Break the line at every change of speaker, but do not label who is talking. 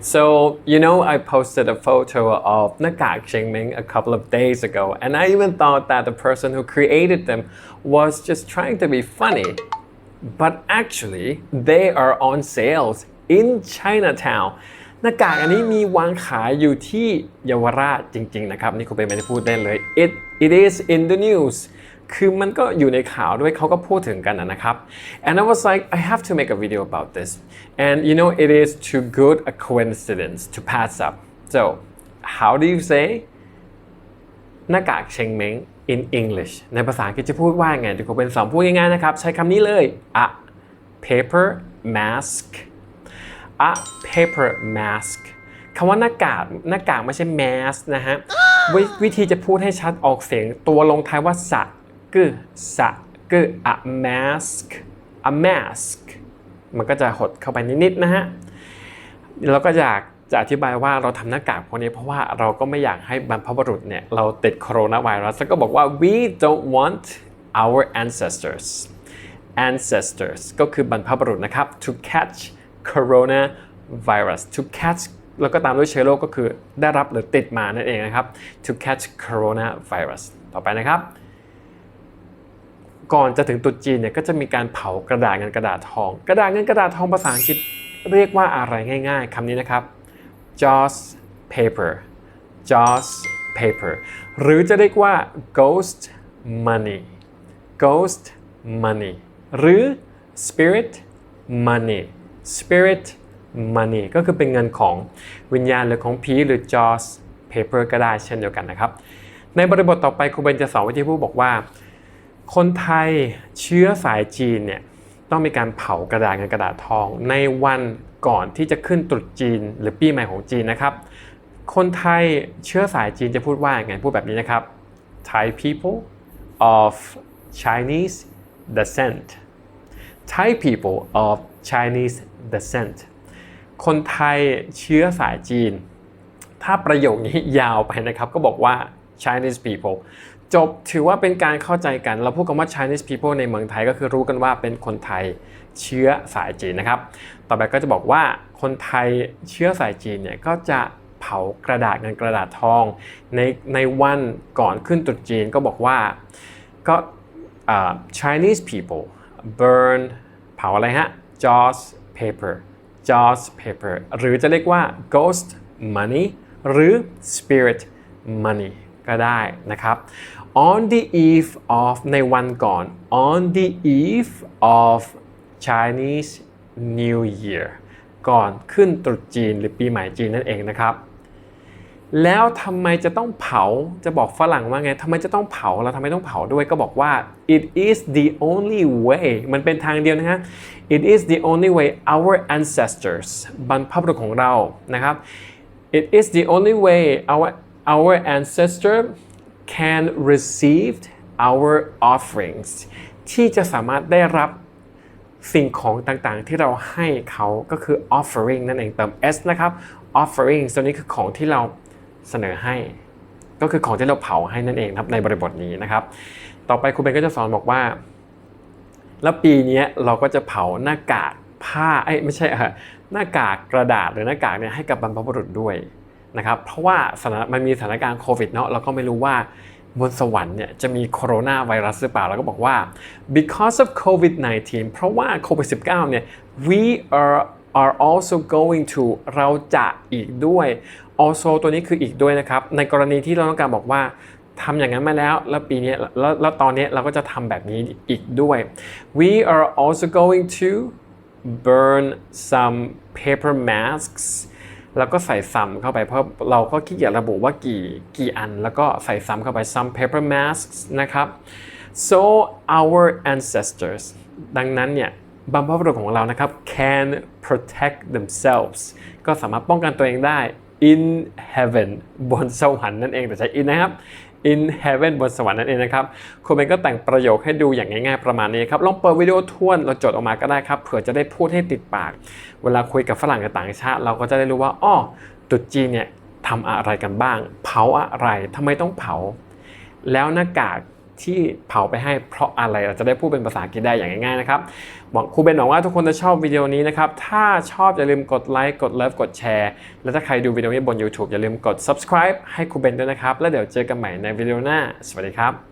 So, you know, I posted a photo of Nagak Chingming a couple of days ago, and I even thought that the person who created them was just trying to be funny. But actually, they are on sales in Chinatown. หน้ากากอันนี้มีวางขายอยู่ที่เยาวราชจริง ๆ นะครับ นี่คุณเป็นไม่ได้พูดได้เลย it it is in the news คือมันก็อยู่ในข่าวด้วยเขาก็พูดถึงกันนะครับ and I was like I have to make a video about this and you know it is too good a coincidence to pass up so how do you say หน้ากากเชงเม้ง in English ในภาษาอังกฤษจะพูดว่าไงเดี๋ยวผมเป็นสอนพูดง่ายๆนะครับ ใช้คำนี้เลย a paper mask a paper mask คำว่าหน้ากากหน้ากากไม่ใช่ mask นะฮะววิธีจะพูดให้ชัดออกเสียงตัวลงท้ายว่าสะ กึสะกึ a mask a mask มันก็จะหดเข้าไปนิดๆนะฮะเราก็อยากจะอธิบายว่าเราทำหน้ากากพวกนี้เพราะว่าเราก็ไม่อยากให้บรรพบุรุษเนี่ยเราติดโคโรนาไวรัสแล้วก็บอกว่า we don't want our ancestors ancestors ก็คือบรรพบุรุษนะครับ to catch coronavirus to catch แล้วก็ตามด้วยเชื้อโรคก็คือได้รับหรือติดมานั่นเองนะครับ to catch coronavirus ต่อไปนะครับ ก่อนจะถึงตรุษจีนเนี่ยก็จะมีการเผากระดาษเงินกระดาษทอง กระดาษเงินกระดาษทองภาษาอังกฤษเรียกว่าอะไรง่ายๆคำนี้นะครับ joss paper joss paper หรือจะเรียกว่า ghost money ghost money หรือ spirit money spirit money ก็คือเป็นเงินของวิญญาณหรือของผีหรือ joss paper ก็ได้เช่นเดียวกันนะครับ ในบริบทต่อไปครูเบนจะสอนวิธีผู้บอกว่า คนไทยเชื้อสายจีนเนี่ยต้องมีการเผากระดาษเงินกระดาษทอง ในวันก่อนที่จะขึ้นตรุษจีน หรือปีใหม่ของจีนนะครับ คนไทยเชื้อสายจีนจะพูดว่าอย่างไงพูดแบบนี้นะครับ Thai people of Chinese descent Thai people of Chinese descent คนไทยเชื้อสายจีน ถ้าประโยคนี้ยาวไปนะครับก็บอกว่า Chinese people จบถือว่าเป็นการเข้าใจกัน เราพูดคำว่า Chinese people ในเมืองไทยก็คือรู้กันว่าเป็นคนไทยเชื้อสายจีนนะครับ ต่อไปก็จะบอกว่าคนไทยเชื้อสายจีนเนี่ยก็จะเผากระดาษเงินกระดาษทอง ในในวันก่อนขึ้นตรุษจีนก็บอกว่าก็ uh, Chinese people burn เผาอะไรฮะ joss paper joss paper หรือจะเรียกว่า ghost money หรือ spirit money ก็ได้นะครับ on the eve of ในวันก่อน on the eve of Chinese New Year ก่อนขึ้นตรุษจีนหรือปีใหม่จีนนั่นเองนะครับ แล้วทำไมจะต้องเผาจะบอกฝรั่งว่าไงทำไมจะต้องเผาเราทำไมต้องเผาด้วยก็บอกว่า it is the only way มันเป็นทางเดียวนะฮะ it is the only way our ancestors บรรพบุรุษของเรานะครับ it is the only way our our ancestor can receive our offerings ที่จะสามารถได้รับสิ่งของต่างๆ ที่เราให้เขาก็คือ offering นั่นเองเติม s นะครับ offering ตัวนี้คือของที่เราเสนอให้ ก็คือของที่เราเผาให้นั่นเองครับในบริบทนี้นะครับ ต่อไปครูเบนก็จะสอนบอกว่า แล้วปีนี้เราก็จะเผาหน้ากากผ้าไอ้ไม่ใช่หน้ากากกระดาษหรือหน้ากากเนี่ยให้กับบรรพบุรุษด้วย นะครับเพราะว่ามันมีสถานการณ์โควิดเนาะเราก็ไม่รู้ว่าบนสวรรค์เนี่ยจะมีโคโรนาไวรัสหรือเปล่าแล้วก็บอกว่า because of COVID-19 เพราะว่าโควิด -19 เนี่ย we are are also going to เราจะอีกด้วย also ตัวนี้คืออีกด้วยนะครับ ในกรณีที่เราต้องการบอกว่าทำอย่างนั้นมาแล้ว แล้วปีนี้แล้วแล้วตอนนี้เราก็จะทำแบบนี้อีกด้วย we are also going to burn some paper masks แล้วก็ใส่ซ้ำเข้าไปเพราะเราก็ขี้เกียจระบุว่ากี่กี่อัน แล้วก็ใส่ซ้ำเข้าไป some paper masks นะครับ so our ancestors ดังนั้นเนี่ยบรรพบุรุษของเรานะครับ can protect themselves ก็สามารถป้องกันตัวเองได้ in heaven บนสวรรค์นั่นเองแต่ใช้ in นะครับ in heaven บนสวรรค์นั่นเองนะครับคุณเบนก็แต่งประโยคให้ดูอย่างง่ายๆประมาณนี้ครับลองเปิดวิดีโอทวนเราจดออกมาก็ได้ครับเผื่อจะได้พูดให้ติดปาก เวลาคุยกับฝรั่งกับต่างชาติ เราก็จะได้รู้ว่าอ้อตุดจีนเนี่ยทำอะไรกันบ้าง เผาอะไรทำไมต้องเผา แล้วหน้ากาก ที่เผาไปให้เพราะอะไรเราจะได้พูดเป็นภาษาอังกฤษได้อย่างง่ายๆนะครับหวังครูเบนหวังว่าทุกคนจะชอบวิดีโอนี้นะครับ ถ้าชอบอย่าลืมกดไลค์กดเลิฟกดแชร์ และถ้าใครดูวิดีโอนี้บน YouTube อย่าลืมกด subscribe ให้ครูเบนด้วยนะครับ แล้วเดี๋ยวเจอกันใหม่ในวิดีโอหน้า สวัสดีครับ